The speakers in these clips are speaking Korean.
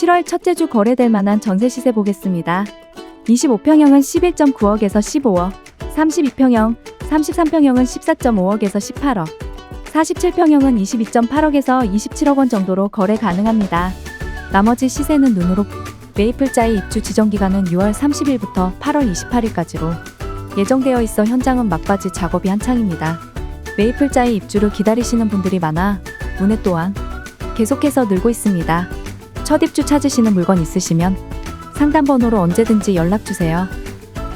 7월 첫째 주 거래될 만한 전세 시세 보겠습니다. 25평형은 11.9억에서 15억, 32평형, 33평형은 14.5억에서 18억, 47평형은 22.8억에서 27억 원 정도로 거래 가능합니다. 나머지 시세는 눈으로 메이플자의 입주 지정 기간은 6월 30일부터 8월 28일까지로 예정되어 있어 현장은 막바지 작업이 한창입니다. 메이플자의 입주를 기다리시는 분들이 많아 문의 또한 계속해서 늘고 있습니다. 첫 입주 찾으시는 물건 있으시면 상담 번호로 언제든지 연락 주세요.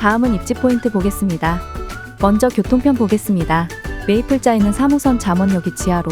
다음은 입지 포인트 보겠습니다. 먼저 교통편 보겠습니다. 메이플자에는 3호선 잠원역이 지하로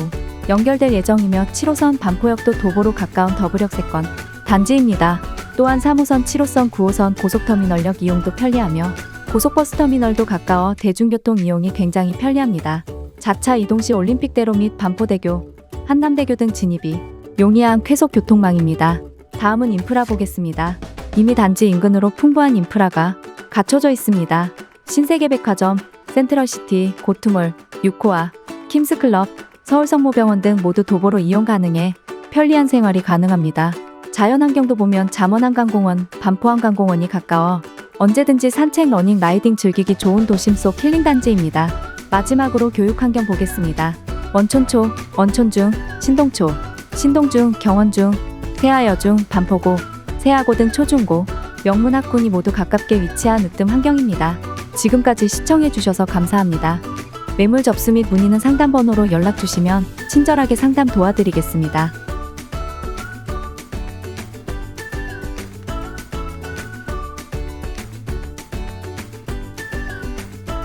연결될 예정이며 7호선 반포역도 도보로 가까운 더블역 세권 단지입니다. 또한 3호선, 7호선, 9호선 고속터미널역 이용도 편리하며 고속버스 터미널도 가까워 대중교통 이용이 굉장히 편리합니다. 자차 이동 시 올림픽대로 및 반포대교, 한남대교 등 진입이 용이한 쾌속 교통망입니다. 다음은 인프라 보겠습니다. 이미 단지 인근으로 풍부한 인프라가 갖춰져 있습니다. 신세계백화점, 센트럴시티, 고트몰, 유코아, 킴스클럽, 서울성모병원 등 모두 도보로 이용 가능해 편리한 생활이 가능합니다. 자연환경도 보면 잠원한강공원, 반포한강공원이 가까워 언제든지 산책, 러닝, 라이딩 즐기기 좋은 도심 속 힐링 단지입니다. 마지막으로 교육 환경 보겠습니다. 원촌초, 원촌중, 신동초, 신동중, 경원중, 세아여중, 반포고, 세아고 등 초중고, 명문학군이 모두 가깝게 위치한 으뜸 환경입니다. 지금까지 시청해주셔서 감사합니다. 매물 접수 및 문의는 상담번호로 연락 주시면 친절하게 상담 도와드리겠습니다.